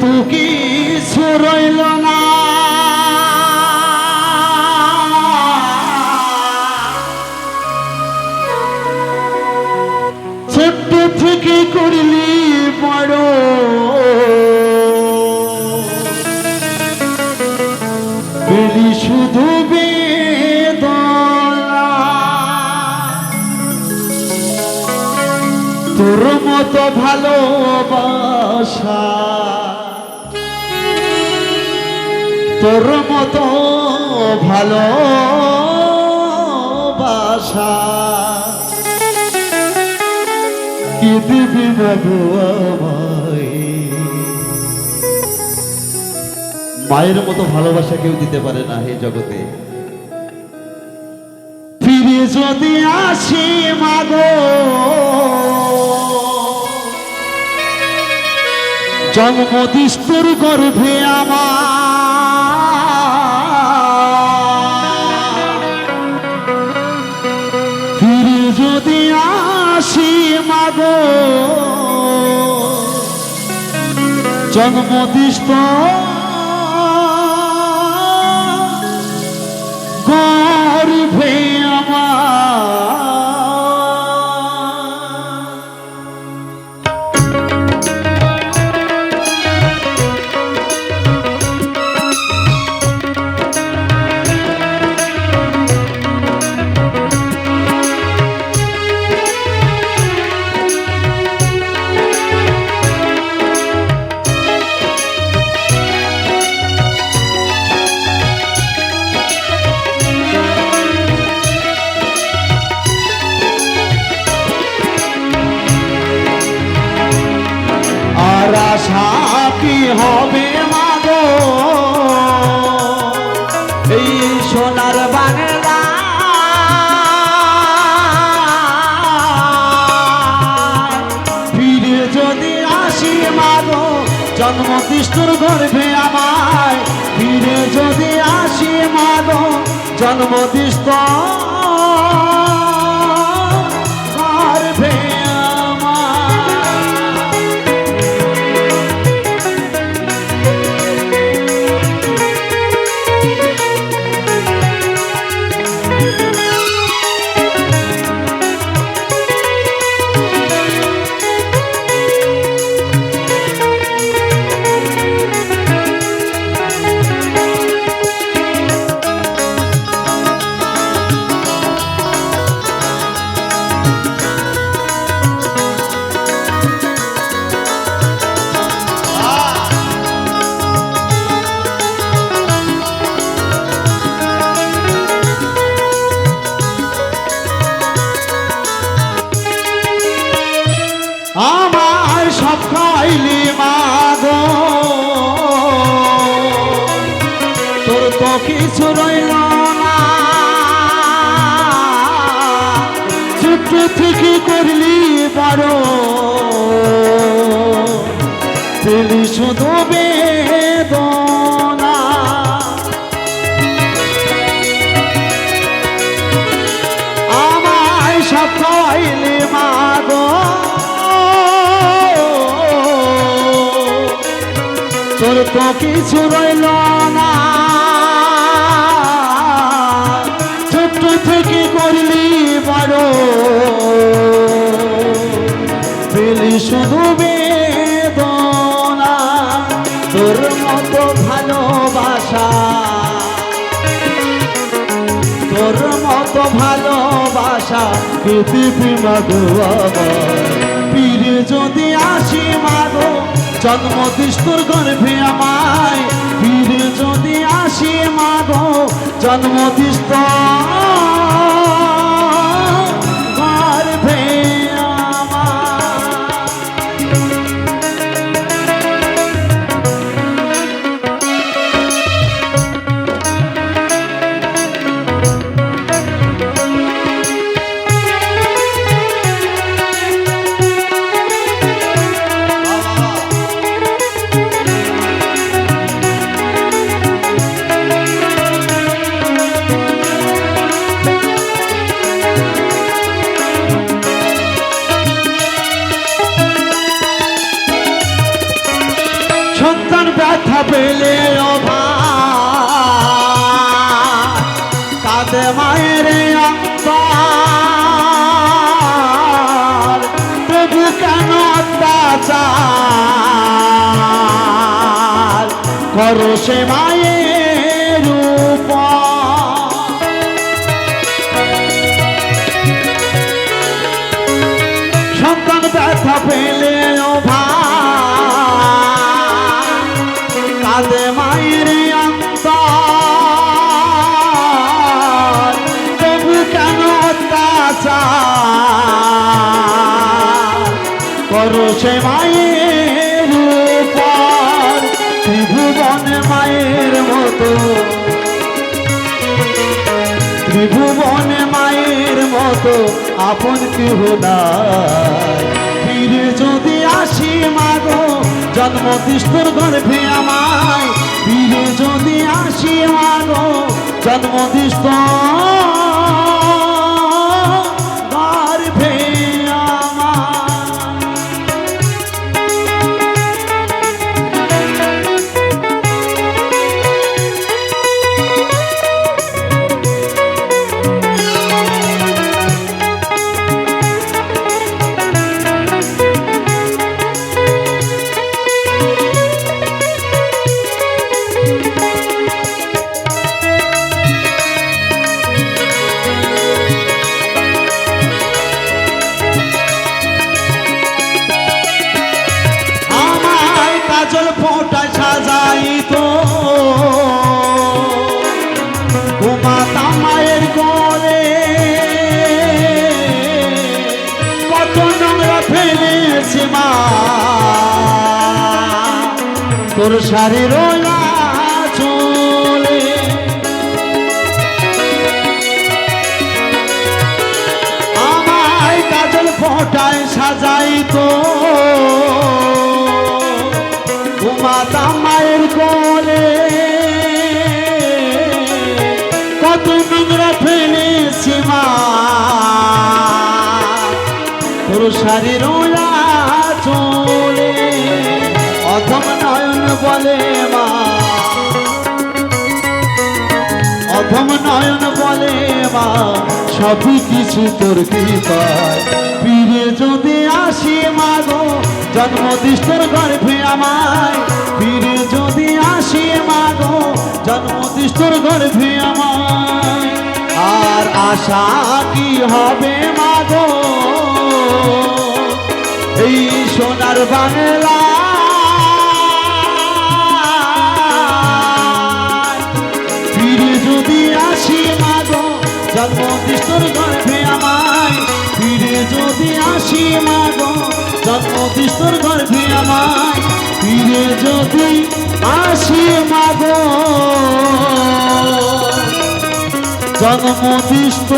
তো কিছু রইল না। ছোট্ট থেকে করলি বড়। পেলি শুধু তোর মতো ভালোবাসা তোর মতো ভালোবাসা কি দিবি মায়ের মতো ভালোবাসা কেউ দিতে পারে না হে জগতে। ফিরে যদি আসি মাগো, জন্মদিস্তর গর্ভে আমার জন্মদিষ্ট জন্মদৃষ্টর গর্ভে আমায় ফিরে যদি আসি মাদ জন্ম গর্ভে তো কিছু রইল না। থেকে করলি বড় পেলি শুধু আমায় কিছু রইল না। করলি বড় পেলি শুধু বেদনা, তোর মতো ভালোবাসা। তোর মতো ভালোবাসা পৃথিবী মাগো আমার যদি আসি মাগো জন্মদিষ্টর গর্ভে আমায় ফিরে যদি আসি মাগো গর্ভে পেলে কাঁদে মায়ের তবু কেন অত্যাচার? করো সে মায়ের কাঁদে মায়ের অন্তর তবু কেন করো সে মায়ের উপর ত্রিভুবনে মায়ের মতো। ত্রিভুবনে মায়ের মতো। আপন কেহ নাই। ফিরে যদি আসি মাগো জন্ম তিস্তুর গর্ভে আমায় ফিরে যদি আসি মাগো জন্ম গর্ভে সাজাইতো ঘুমাতাম মায়ের কোলে কত নোংরা ফেলেছে মা। তোর শাড়ির চলে। আমায় কাজল ফোঁটায় সাজাইতো। নয়ন বলে মা। নয়ন বলে মা, সবই কিছু তোর কৃপায়। ফিরে যদি আসি মাগো জন্মদিষ্টর গর্ভে আমায়। ফিরে যদি আসি মাগো জন্মদিষ্টর গর্ভে আমায়। আর আশা কি হবে মাগো এই সোনার বাংলা। ফিরে যদি আসি মাগো জন্মদিষ্টর গর্ভে আমায়। ফিরে যদি আসি মাগো জন্মদিষ্টর গর্ভে আমায়। ফিরে যদি আসি মাগো জন্মদিষ্ট